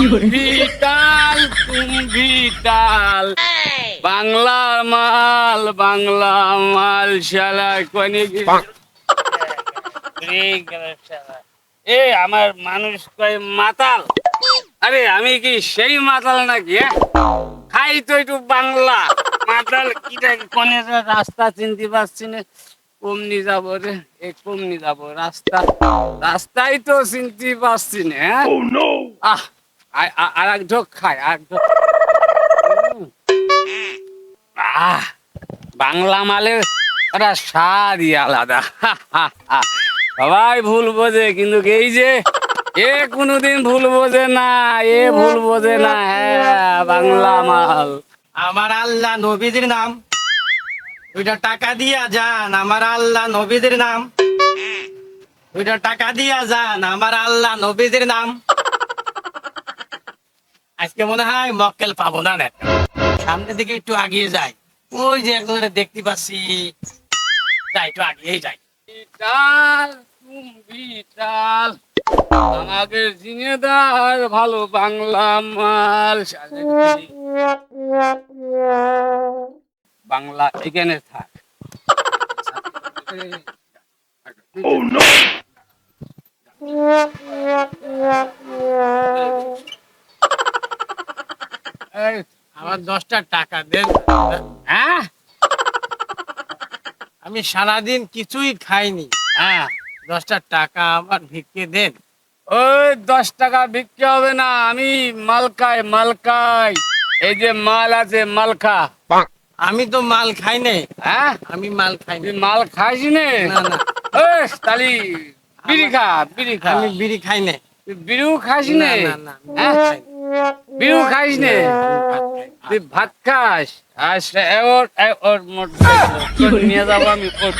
তুমি বাংলার মাল বাংলা মাল শালা কোনে এ আমার মানুষ কয় মাতাল। আরে আমি কি সেই মাতাল নাকি হ্যাঁ? খাই তো একটু বাংলা। মাতাল কি কোনে রাস্তা চিনতে পারছি না। কমনি যাব রে এ কমনি যাব। রাস্তা রাস্তাই তো চিনতে পারছি না হ্যাঁ? আহ আর এক ঢোক খাই আর এক ঢোক। আহ, বাংলা মালের একটা স্বাদই আলাদা। সবাই ভুল বোঝে, কিন্তু এই যে, এ কোনোদিন ভুল বোঝে না, এ ভুল বোঝে না হ্যাঁ বাংলা মাল। আমার আল্লাহ নবীদের নাম। দুইটা টাকা দিয়া যান, আমার আল্লাহ নবীদের নাম। দুইটা টাকা দিয়া যান, আমার আল্লাহ নবীদের নাম। আজকে মনে হয় মক্কেল পাবো না। সামনের দিকে একটু আগিয়ে যাই। ওই যে একজনের দেখতে পাচ্ছি। যাই একটু আগিয়ে যাই। ডাল আমাকে জিনেদার ভালো বাংলা মাল। বাংলা এখানে থাক। এই, আমার দশটা টাকা দেন। হ্যাঁ? আমি সারাদিন কিছুই খাইনি। হ্যাঁ দশটা টাকা আমার ভিক্ষে দেন। ওই দশ টাকা বিক্রি হবে না আমি মালকাই মালকাই। এই যে মাল আছে মালখা। আমি তো মাল খাই নাই হ্যাঁ? আমি মাল খাই মাল খাইস নে? না, না। তালি বিড়ি খা বিড়ি খা। আমি বিড়ি খাই নাই তুই বিড়িও খাস নে? না, না, হ্যাঁ? খাই খাইস নে। তুই ভাত খাস। ওর ওর মোটরসাইকেল তোর নিয়ে যাব আমি ওর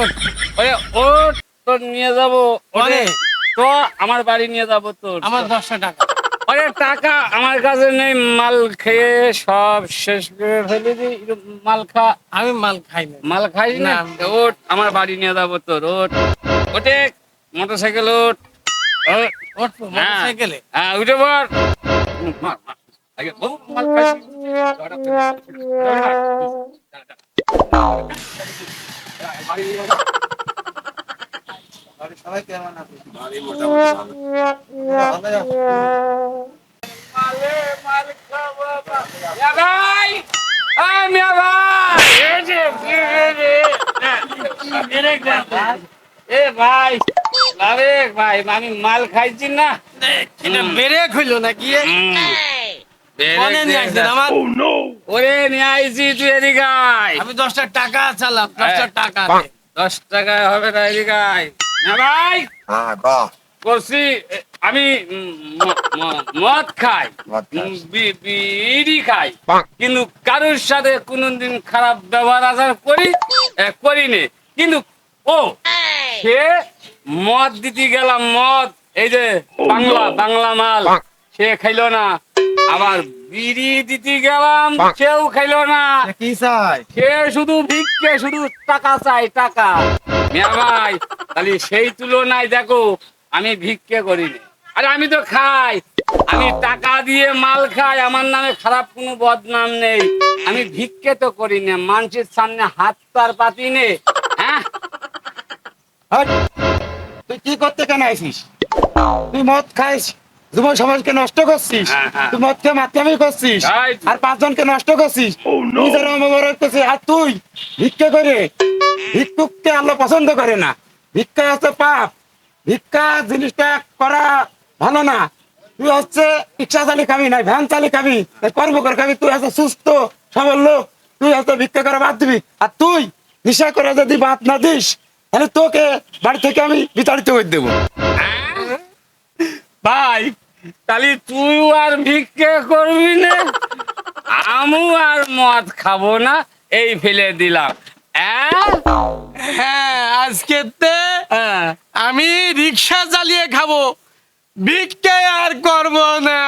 ওঠ? ওরে ওর তোর নিয়ে যাব ওরে তো আমার বাড়ি নিয়ে যাব তোর। আমার দশটা টাকা। আরে টাকা আমার কাছে নেই মাল খেয়ে সব শেষ করে ফেলেছি মাল খা। আমি মাল খাই না। মাল খাইস না। ওট আমার বাড়ি নিয়ে যাব তোর ওট ওটে মোটর সাইকেল ওট ওট। মোটরসাইকেলে? হ্যাঁ উঠে পর খাব বা- মিয়া ভাই এই ভাই এ ভাই লারেক ভাই আমি মাল খাইছি না। এটা বেড়ে খুইলো নাকি? এ? কোনে নিয়ে আসছেন? আমার ওরে নিয়ে আইছি তুই এদিকে আমি দশটা টাকা চালাম দশটা হ্যাঁ। টাকা দশ টাকায় হবে না এদিকে। ভাই। হ্যাঁ করছি আমি মদ খাই। বিড়ি খাই। কিন্তু কারোর সাথে কোনোদিন খারাপ ব্যবহার আচার করি করিনি। কিন্তু ও সে মদ দিতে গেলাম মদ। এই যে বাংলা বাংলা মাল। সে খাইলো না। আবার বিড়ি দিতে গেলাম সেও খাইলো না। কি চাই সে শুধু ভিক্ষে শুধু টাকা চাই টাকা। মিয়া ভাই তাহলে সেই তুলনায় দেখো আমি ভিক্ষে করিনি। আরে আমি তো খাই। আমি টাকা দিয়ে মাল খাই আমার নামে খারাপ কোনো বদনাম নেই। আমি ভিক্ষে তো করি না মানুষের সামনে হাত তার পাতি নে। হ্যাঁ। তুই কি করতে কেন আইছিস তুই মদ খাইস যুব সমাজকে নষ্ট করছিস হ্যাঁ, হ্যাঁ। তুই মদকে মাতামি করছিস। আর পাঁচজনকে নষ্ট করছিস। নিজের অমর করছিস আর তুই ভিক্ষা করে ভিক্ষুককে আল্লাহ পছন্দ করে না। ভিক্ষা হচ্ছে পাপ। ভিক্ষা জিনিসটা করা ভালো না। তুই হচ্ছে রিক্সা চালি খাবি না ভ্যান চালি খাবি কর্ম করে খাবি তুই হচ্ছে সুস্থ সবল লোক তুই হয়তো ভিক্ষা করা বাদ দিবি। আর তুই নিশা করে যদি বাদ না দিস তাহলে তোকে বাড়ি থেকে আমি বিতাড়িত করে দেবো। ভাই তাহলে তুই আর ভিক্ষে করবি না? আমু আর মদ খাব না এই ফেলে দিলাম। হ্যাঁ? হ্যাঁ আজকে হ্যাঁ। আমি রিক্সা চালিয়ে খাব। ভিক্ষে আর করব না।